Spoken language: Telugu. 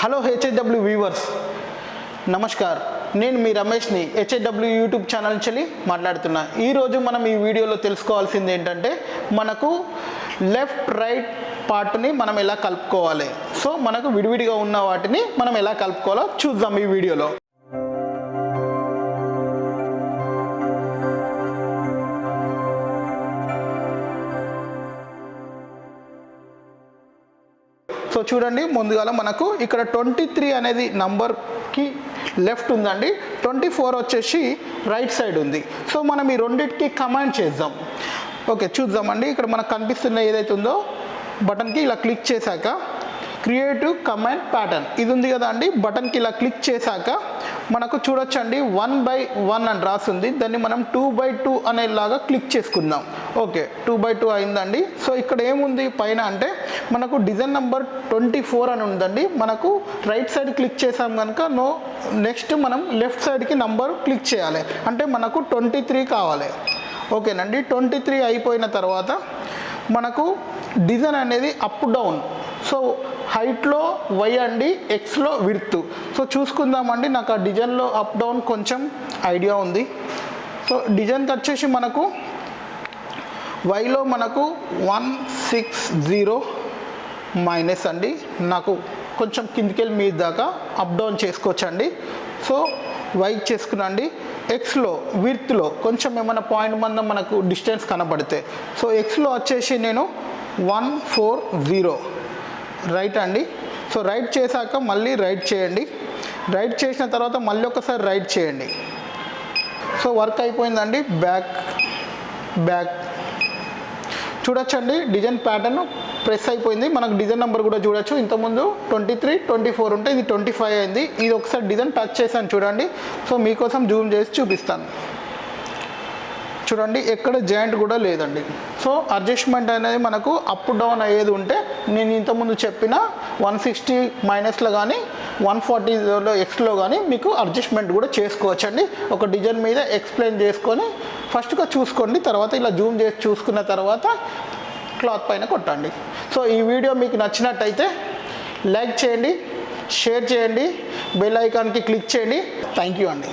Hello హెచ్హెచ్డబ్ల్యూ viewers namaskar. నేను మీ రమేష్ని హెచ్హెచ్డబ్ల్యూ యూట్యూబ్ ఛానల్ నుంచి మాట్లాడుతున్నా. ఈరోజు మనం ఈ వీడియోలో తెలుసుకోవాల్సింది ఏంటంటే మనకు లెఫ్ట్ రైట్ పార్ట్ని మనం ఎలా కలుపుకోవాలి? సో మనకు విడివిడిగా ఉన్న వాటిని మనం ఎలా కలుపుకోవాలో చూద్దాం ఈ వీడియోలో. సో చూడండి ముందుగాల మనకు ఇక్కడ ట్వంటీ త్రీ అనేది నంబర్కి లెఫ్ట్ ఉందండి. ట్వంటీ ఫోర్ వచ్చేసి రైట్ సైడ్ ఉంది. సో మనం ఈ రెండింటికి కమాండ్ చేద్దాం. ఓకే చూద్దామండి. ఇక్కడ మనకు కనిపిస్తున్న ఏదైతే ఉందో బటన్కి ఇలా క్లిక్ చేశాక క్రియేటివ్ కమాండ్ ప్యాటర్న్. ఇది ఉంది కదా అండి బటన్కి ఇలా క్లిక్ చేశాక మనకు చూడొచ్చండి వన్ బై వన్ అని రాసింది. దాన్ని మనం టూ బై టూ అనేలాగా క్లిక్ చేసుకుందాం. ఓకే టూ బై టూ అయిందండి. సో ఇక్కడ ఏముంది పైన అంటే మనకు డిజైన్ నెంబర్ ట్వంటీ ఫోర్ అని ఉందండి. మనకు రైట్ సైడ్ క్లిక్ చేసాం కనుక నో నెక్స్ట్ మనం లెఫ్ట్ సైడ్కి నంబర్ క్లిక్ చేయాలి. అంటే మనకు ట్వంటీ త్రీ కావాలి. ఓకేనండి ట్వంటీ త్రీ అయిపోయిన తర్వాత మనకు డిజైన్ అనేది అప్ డౌన్. సో హైట్లో వై అండి ఎక్స్లో విర్త్ సో చూసుకుందామండి నాకు ఆ డిజైన్లో అప్ డౌన్ కొంచెం ఐడియా ఉంది. సో డిజైన్కి వచ్చేసి మనకు వైలో మనకు వన్ సిక్స్ జీరో మైనస్ అండి. నాకు కొంచెం కిందికెళ్ళి మీద దాకా అప్ డౌన్ చేసుకోవచ్చండి. సో వై చేసుకునండి. ఎక్స్లో విర్త్లో కొంచెం ఏమైనా పాయింట్ మందం మనకు డిస్టెన్స్ కనబడితే. సో ఎక్స్లో వచ్చేసి నేను వన్ ఫోర్ జీరో రైట్ అండి. సో రైట్ చేశాక మళ్ళీ రైట్ చేయండి. రైట్ చేసిన తర్వాత మళ్ళీ ఒకసారి రైట్ చేయండి. సో వర్క్ అయిపోయిందండి. Back back. చూడొచ్చండి. డిజైన్ ప్యాటర్న్ ప్రెస్ అయిపోయింది. మనకు డిజైన్ నెంబర్ కూడా చూడొచ్చు. ఇంతకుముందు ట్వంటీ త్రీ ట్వంటీ ఫోర్ ఉంటే ఇది ట్వంటీ ఫైవ్ అయింది. ఇది ఒకసారి డిజైన్ టచ్ చేశాను చూడండి. సో మీకోసం జూమ్ చేసి చూపిస్తాను. చూడండి ఎక్కడ జాయింట్ కూడా లేదండి. సో అడ్జస్ట్మెంట్ అనేది మనకు అప్ డౌన్ అయ్యేది ఉంటే నేను ఇంతకుముందు చెప్పిన వన్ సిక్స్టీ మైనస్లో కానీ వన్ ఫార్టీలో ఎక్స్లో కానీ మీకు అడ్జస్ట్మెంట్ కూడా చేసుకోవచ్చండి. ఒక డిజైన్ మీద ఎక్స్ప్లెయిన్ చేసుకొని ఫస్ట్గా చూసుకోండి తర్వాత ఇలా జూమ్ చేసి చూసుకున్న తర్వాత క్లాత్ పైన కొట్టండి. సో ఈ వీడియో మీకు నచ్చినట్టయితే లైక్ చేయండి షేర్ చేయండి బెల్ ఐకాన్కి క్లిక్ చేయండి. థ్యాంక్ యూ అండి.